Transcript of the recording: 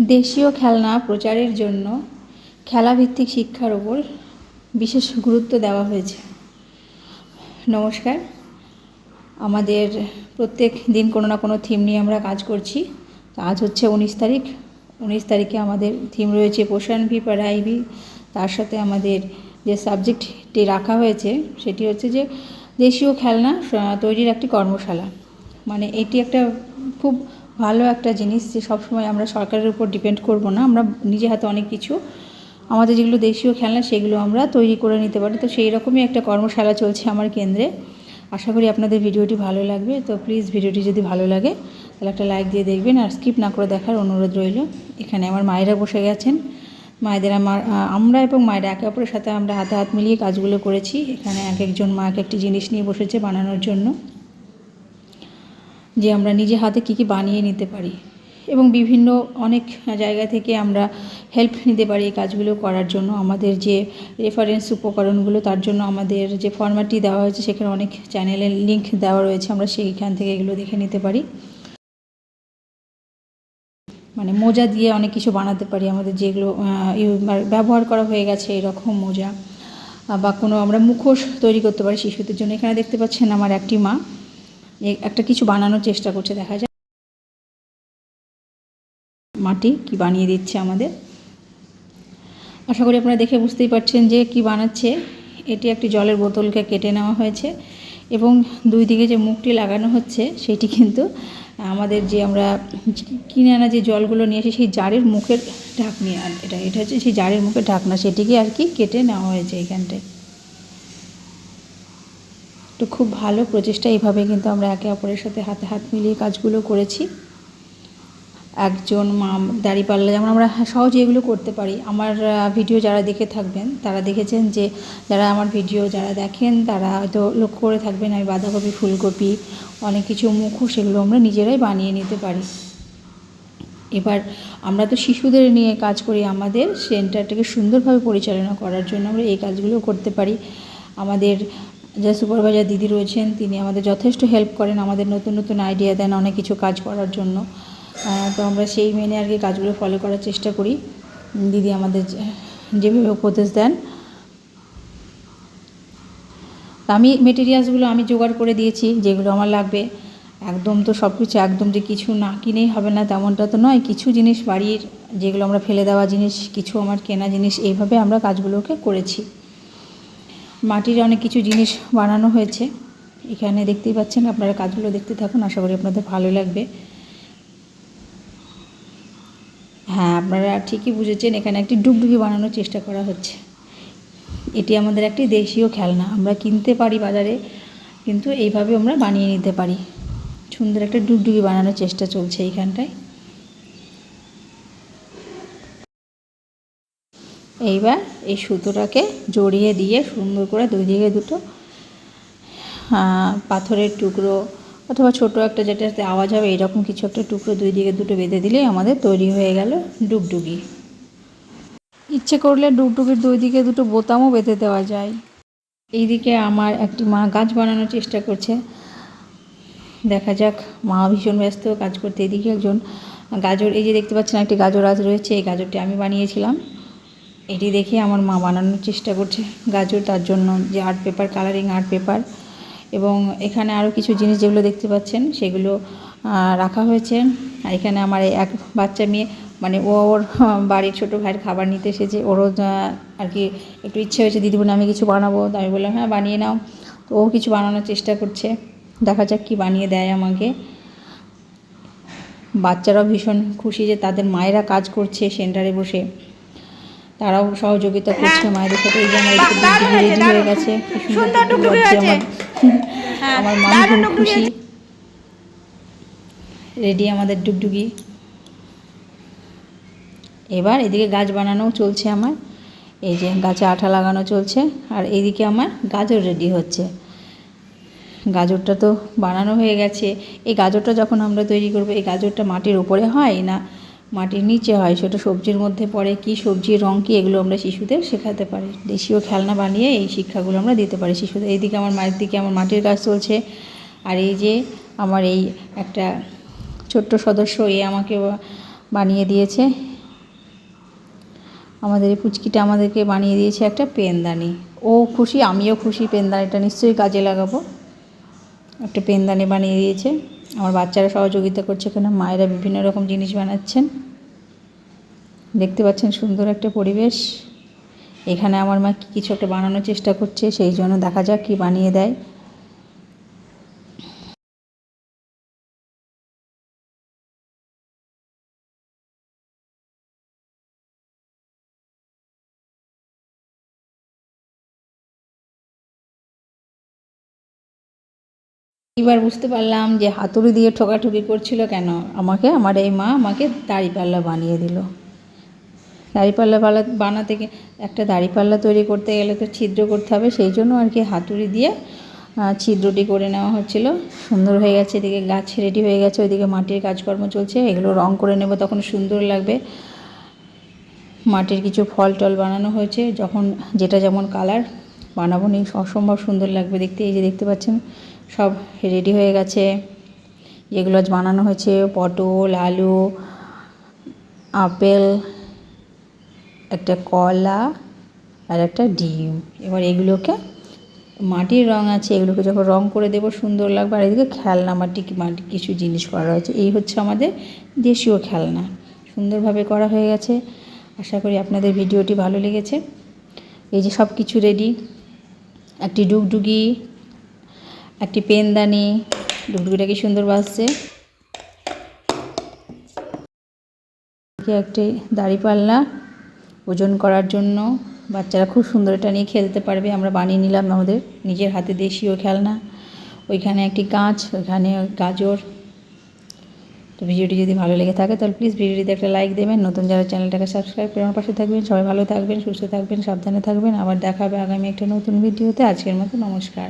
দেশীয় খেলনা প্রচারের জন্য খেলাভিত্তিক শিক্ষার ওপর বিশেষ গুরুত্ব দেওয়া হয়েছে। নমস্কার। আমাদের প্রত্যেক দিন কোনো না কোনো থিম নিয়ে আমরা কাজ করছি। আজ হচ্ছে উনিশ তারিখ। উনিশ তারিখে আমাদের থিম রয়েছে পোষণ ভি, পড়াই ভি। তার সাথে আমাদের যে সাবজেক্টটি রাখা হয়েছে, সেটি হচ্ছে যে দেশীয় খেলনা তৈরির একটি কর্মশালা। মানে এটি একটা খুব ভালো একটা জিনিস যে সবসময় আমরা সরকারের উপর ডিপেন্ড করব না। আমরা নিজে হাতে অনেক কিছু, আমাদের যেগুলো দেশীয় খেলনা সেগুলো আমরা তৈরি করে নিতে পারি। তো সেই রকমই একটা কর্মশালা চলছে আমার কেন্দ্রে। আশা করি আপনাদের ভিডিওটি ভালো লাগবে। তো প্লিজ ভিডিওটি যদি ভালো লাগে, তাহলে একটা লাইক দিয়ে দেখবেন। আর স্কিপ না করে দেখার অনুরোধ রইল। এখানে আমার মায়েরা বসে গেছেন। মায়েদের আমার আমরা এবং মায়েরা একে অপরের সাথে আমরা হাতে হাত মিলিয়ে কাজগুলো করেছি। এখানে এক একজন মা এক একটি জিনিস নিয়ে বসেছে বানানোর জন্য। যে আমরা নিজে হাতে কী কী বানিয়ে নিতে পারি এবং বিভিন্ন অনেক জায়গা থেকে আমরা হেল্প নিতে পারি এই কাজগুলো করার জন্য। আমাদের যে রেফারেন্স উপকরণগুলো, তার জন্য আমাদের যে ফরম্যাটটি দেওয়া হয়েছে, সেখানে অনেক চ্যানেলের লিংক দেওয়া রয়েছে। আমরা সেইখান থেকে এগুলো দেখে নিতে পারি। মানে মোজা দিয়ে অনেক কিছু বানাতে পারি। আমাদের যেগুলো মানে ব্যবহার করা হয়ে গেছে এরকম মোজা। বা কোনো আমরা মুখোশ তৈরি করতে পারি শিশুদের জন্য। এখানে দেখতে পাচ্ছেন আমার একটি মা। একটা কিছু বানানোর চেষ্টা করছে, দেখা যায় মাটি কি বানিয়ে দিচ্ছে আমাদের। আশা করি আপনারা দেখে বুঝতেই পারছেন যে কি বানাচ্ছে। এটি একটি জলের বোতলকে কেটে নেওয়া হয়েছে এবং দুই দিকে যে মুখটি লাগানো হচ্ছে, সেটি কিন্তু আমাদের যে আমরা কিনে আনা যে জলগুলো নিয়ে আসি, সেই জারের মুখের ঢাকনি এটা এটা হচ্ছে সেই জারের মুখের ঢাকনা, সেটিকে আর কি কেটে নেওয়া হয়েছে এইখানটায় তো খুব ভালো প্রচেষ্টা। এইভাবে কিন্তু আমরা একে অপরের সাথে হাতে হাত মিলিয়ে কাজগুলো করেছি। একজন মা দাঁড়িপাল্লা যেমন আমরা সহজে এগুলো করতে পারি। আমার ভিডিও যারা দেখে থাকবেন, তারা দেখেছেন যে, যারা আমার ভিডিও যারা দেখেন, তারা হয়তো লক্ষ্য করে থাকবেন, আমি বাঁধাকপি, ফুলকপি, অনেক কিছু মুখোশ সেগুলো আমরা নিজেরাই বানিয়ে নিতে পারি। এবার আমরা তো শিশুদের নিয়ে কাজ করি আমাদের, সেন্টারটাকে সুন্দরভাবে পরিচালনা করার জন্য আমরা এই কাজগুলো করতে পারি। আমাদের যে সুপারভাইজার দিদি রয়েছেন, তিনি আমাদের যথেষ্ট হেল্প করেন, আমাদের নতুন নতুন আইডিয়া দেন, অনেক কিছু কাজ করার জন্য। তো আমরা সেই মেনে আর কি কাজগুলো ফলো করার চেষ্টা করি। দিদি আমাদের যেভাবে উপদেশ দেন। আমি মেটেরিয়ালসগুলো আমি জোগাড় করে দিয়েছি, যেগুলো আমার লাগবে। একদম তো সব কিছু একদম যে কিছু না কিনেই হবে না, তেমনটা তো নয়। কিছু জিনিস বাড়ির যেগুলো আমরা ফেলে দেওয়া জিনিস, কিছু আমার কেনা জিনিস, এইভাবে আমরা কাজগুলোকে করেছি। মাটির অনেক কিছু জিনিস বানানো হয়েছে। এখানে দেখতেই পাচ্ছেন, আপনারা কাজগুলো দেখতে থাকুন, আশা করি আপনাদের ভালো লাগবে। হ্যাঁ আপনারা ঠিকই বুঝেছেন, এখানে একটি ডুগডুগি বানানোর চেষ্টা করা হচ্ছে। এটি আমাদের একটি দেশীয় খেলনা, আমরা কিনতে পারি বাজারে, কিন্তু এইভাবে আমরা বানিয়ে নিতে পারি। সুন্দর একটা ডুগডুগি বানানোর চেষ্টা চলছে এইখানটায়। এইবার এই সুতোটাকে জড়িয়ে দিয়ে সুন্দর করে দুই দিকে দুটো পাথরের টুকরো অথবা ছোট একটা যেটাতে আওয়াজ হবে, এরকম কিছু একটা টুকরো দুই দিকে দুটো বেঁধে দিলেই আমাদের তৈরি হয়ে গেল ডুগডুগি। ইচ্ছে করলে ডুগডুগির দুই দিকে দুটো বোতামও বেঁধে দেওয়া যায়। এইদিকে আমার একটি মা গাছ বানানোর চেষ্টা করছে। দেখা যাক, মা ভীষণ ব্যস্ত, কাজ করতে এদিকে একজন। গাজর, এই যে দেখতে পাচ্ছেন, একটি গাজর আজ রয়েছে, এই গাজরটি আমি বানিয়েছিলাম। এটি দেখে আমার মা বানানোর চেষ্টা করছে গাজর, তার জন্য যে art paper colouring art paper এবং এখানে আরও কিছু জিনিস যেগুলো দেখতে পাচ্ছেন, সেগুলো রাখা হয়েছে। আর এখানে আমার এক বাচ্চা মেয়ে মানে ও ওর বাড়ির ছোটো ভাইয়ের খাবার নিতে এসেছে। ওরও আর কি, একটু ইচ্ছে হয়েছে, দিদি বোন, আমি কিছু বানাবো। তো আমি বললাম হ্যাঁ বানিয়ে নাও। তো ও কিছু বানানোর চেষ্টা করছে। দেখা যাক কী বানিয়ে দেয় আমাকে। বাচ্চারাও ভীষণ খুশি যে তাদের মায়েরা কাজ করছে সেন্টারে বসে। তারাও সহযোগিতা করছে মায়েদের সাথে। এই যে আমার একটু রেডি হয়ে গেছে সুন্দর আমার। মা ভীষণ খুশি। রেডি আমাদের ডুগডুগি। এবার এদিকে গাছ বানানোও চলছে আমার। এই যে গাছে আঠা লাগানো চলছে আর এইদিকে আমার গাজর রেডি হচ্ছে। গাজরটা তো বানানো হয়ে গেছে। এই গাজরটা যখন আমরা তৈরি করব এই গাজরটা মাটির উপরে হয় না? মাটির নিচে হয় সেটা সবজির মধ্যে পড়ে কি সবজির রং কি এগুলো আমরা শিশুদের শেখাতে পারি। দেশীয় খেলনা বানিয়ে এই শিক্ষাগুলো আমরা দিতে পারি। শিশুদের, এইদিকে আমার মায়ের দিকে আমার মাটির কাজ চলছে। আর এই যে আমার এই একটা ছোট্ট সদস্য, এ আমাকে বানিয়ে দিয়েছে। আমাদের এই পুচকিটা আমাদেরকে বানিয়ে দিয়েছে একটা পেনদানি। ও খুশি, আমিও খুশি, পেনদানিটা নিশ্চয়ই কাজে লাগাবো। একটা পেনদানি বানিয়ে দিয়েছে। আমার বাচ্চারা সহযোগিতা করছে এখানে মায়েরা বিভিন্ন রকম জিনিস বানাচ্ছেন। দেখতে পাচ্ছেন সুন্দর একটা পরিবেশ। এখানে আমার মা কিছু একটা বানানোর চেষ্টা করছে, সেই জন্য দেখা যাক কী বানিয়ে দেয়। এবার বুঝতে পারলাম যে হাতুড়ি দিয়ে ঠোকাঠুকি করছিল কেন? আমাকে, আমার এই মা আমাকে দাড়িপাল্লা বানিয়ে দিল। দাড়িপাল্লা পাল্লা বানাতে একটা দাড়িপাল্লা তৈরি করতে গেলে তো ছিদ্র করতে হবে, সেই জন্য আর কি হাতুড়ি দিয়ে ছিদ্রটি করে নেওয়া হচ্ছিল। সুন্দর হয়ে গেছে, এদিকে গাছ রেডি হয়ে গেছে, ওইদিকে মাটির কাজকর্ম চলছে, এগুলো রং করে নেব তখন সুন্দর লাগবে। মাটির কিছু ফল টল বানানো হয়েছে, যখন যেটা যেমন কালার বানাবো নি, অসম্ভব সুন্দর লাগবে দেখতে, এই যে দেখতে পাচ্ছেন সব রেডি হয়ে গেছে। যেগুলো আজ বানানো হয়েছে, পটল, আলু, আপেল, একটা কলা আর একটা ডিম। এবার এগুলোকে মাটির রং আছে, এগুলোকে যখন রং করে দেবো, সুন্দর লাগবে। আর এদিকে খেলনা, মাটি মাটি কিছু জিনিস করা হয়েছে এই হচ্ছে আমাদের দেশীয় খেলনা। সুন্দরভাবে করা হয়ে গেছে। আশা করি আপনাদের ভিডিওটি ভালো লেগেছে। এই যে সব কিছু রেডি একটি ডুগডুগি একটি পেনদানি ডুগডুগিটা কি সুন্দর বাজছে। একটি দাড়িপাল্লা ওজন করার জন্য। বাচ্চারা খুব সুন্দর এটা নিয়ে খেলতে পারবে, আমরা বানিয়ে নিলাম আমাদের নিজের হাতে দেশীয় খেলনা। ওইখানে একটি কাঁচ, ওইখানে গাজর। তো ভিডিওটি যদি ভালো লেগে থাকে, তাহলে প্লিজ ভিডিওটিতে একটা লাইক দেবেন। নতুন যারা চ্যানেলটাকে সাবস্ক্রাইব করে আমার পাশে থাকবেন, সবাই ভালো থাকবেন, সুস্থ থাকবেন, সাবধানে থাকবেন। আবার দেখা হবে আগামী একটা নতুন ভিডিওতে। আজকের মতো নমস্কার।